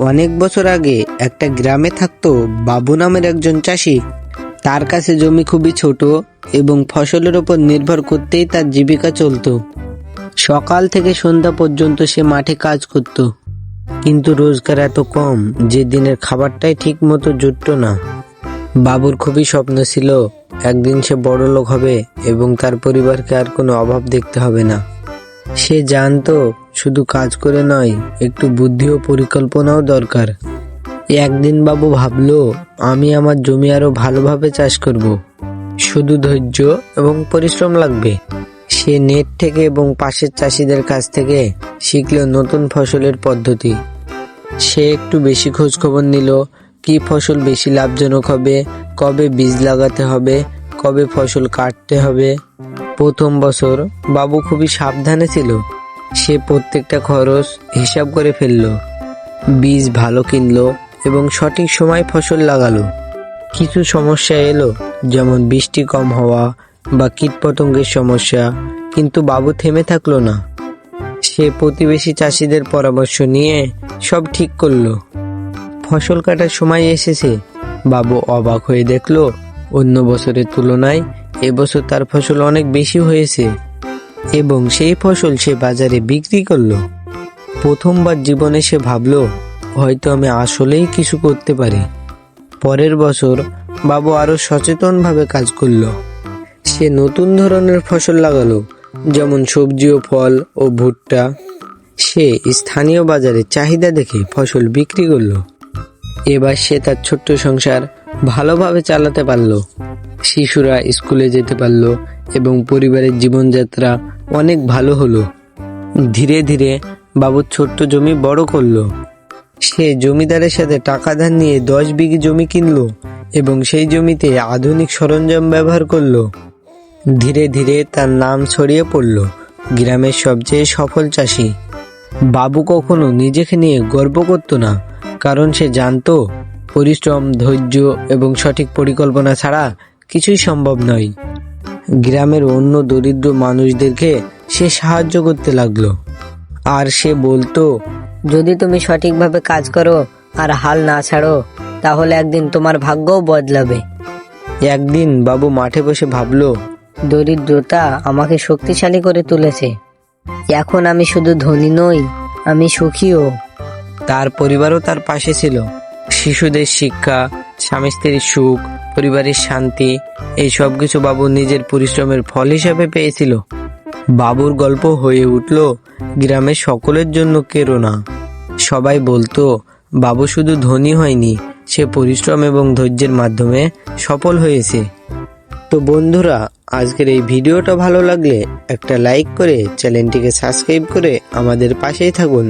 অনেক বছর আগে একটা গ্রামে থাকতো বাবু নামের একজন চাষি। তার কাছে জমি খুবই ছোট এবং ফসলের ওপর নির্ভর করতেই তার জীবিকা চলতো। সকাল থেকে সন্ধ্যা পর্যন্ত সে মাঠে কাজ করত। কিন্তু রোজগার এত কম যে দিনের খাবারটাই ঠিক মতো জুটত না। বাবুর খুবই স্বপ্ন ছিল একদিন সে বড় লোক হবে এবং তার পরিবারকে আর কোনো অভাব দেখতে হবে না। সে জানতো শুধু কাজ করে নয়, একটু বুদ্ধি ও পরিকল্পনাও দরকার। একদিন বাবু ভাবলো, আমি আমার জমি আরও ভালোভাবে চাষ করব। শুধু ধৈর্য এবং পরিশ্রম লাগবে। সে নেট থেকে এবং পাশের চাষিদের কাছ থেকে শিখলো নতুন ফসলের পদ্ধতি। সে একটু বেশি খোঁজ খবর নিল, কি ফসল বেশি লাভজনক হবে, কবে বীজ লাগাতে হবে, কবে ফসল কাটতে হবে। প্রথম বছর বাবু খুবই সাবধানে ছিল। সে প্রত্যেকটা খরচ হিসাব করে ফেলল। বীজ ভালো কিনলো এবং সঠিক সময় ফসল লাগালো। কিছু সমস্যা এলো, যেমন বৃষ্টি কম হওয়া বা কীটপতঙ্গের সমস্যা, কিন্তু বাবু থেমে থাকল না। সে প্রতিবেশী চাষিদের পরামর্শ নিয়ে সব ঠিক করল। ফসল কাটার সময় এসেছে। বাবু অবাক হয়ে দেখল, অন্য বছরের তুলনায় এবছর তার ফসল অনেক বেশি হয়েছে। এবং সেই ফসল সে বাজারে বিক্রি করল। প্রথমবার জীবনে সে ভাবলো, হয়তো আমি আসলেই কিছু করতে পারি। পরের বছর বাবু আরও সচেতনভাবে কাজ করল। সে নতুন ধরনের ফসল লাগালো, যেমন সবজি ও ফল ও ভুট্টা। সে স্থানীয় বাজারে চাহিদা দেখে ফসল বিক্রি করল। এবার সে তার ছোট্ট সংসার ভালোভাবে চালাতে পারল। শিশুরা স্কুলে যেতে পারল এবং পরিবারের জীবনযাত্রা অনেক ভালো হলো। ধীরে ধীরে বাবুর ছোট্ট জমি বড় করল। সে জমিদারের সাথে টাকা ধার নিয়ে দশ বিঘি জমি কিনলো এবং সেই জমিতে আধুনিক সরঞ্জাম ব্যবহার করল। ধীরে ধীরে তার নাম ছড়িয়ে পড়ল, গ্রামের সবচেয়ে সফল চাষি। বাবু কখনো নিজেকে নিয়ে গর্ব করতো না, কারণ সে জানতো, পরিশ্রম, ধৈর্য এবং সঠিক পরিকল্পনা ছাড়া কিছুই সম্ভব নয়। গ্রামের অন্য দরিদ্র মানুষদেরকে সে সাহায্য করতে লাগল। আর সে বলতো যদি তুমি সঠিকভাবে কাজ করো আর হাল না ছাড়ো তাহলে একদিন তোমার ভাগ্যও বদলাবে। একদিন বাবু মাঠে বসে ভাবলো দরিদ্রতা আমাকে শক্তিশালী করে তুলেছে। এখন আমি শুধু ধনী নই আমি সুখীও। তার পরিবারও তার পাশে ছিল। শিশুদের শিক্ষা স্বামী স্ত্রীর সুখ পরিবারের শান্তি, এই সব কিছু বাবু নিজের পরিশ্রমের ফল হিসাবে পেয়েছিল। বাবুর গল্প হয়ে উঠল, গ্রামের সকলের জন্য কেরোনা সবাই বলতো, বাবু শুধু ধনী হয়নি, সে পরিশ্রম এবং ধৈর্যের মাধ্যমে সফল হয়েছে। তো বন্ধুরা, আজকের এই ভিডিওটা ভালো লাগলে একটা লাইক করে চ্যানেলটিকে সাবস্ক্রাইব করে আমাদের পাশেই থাকুন।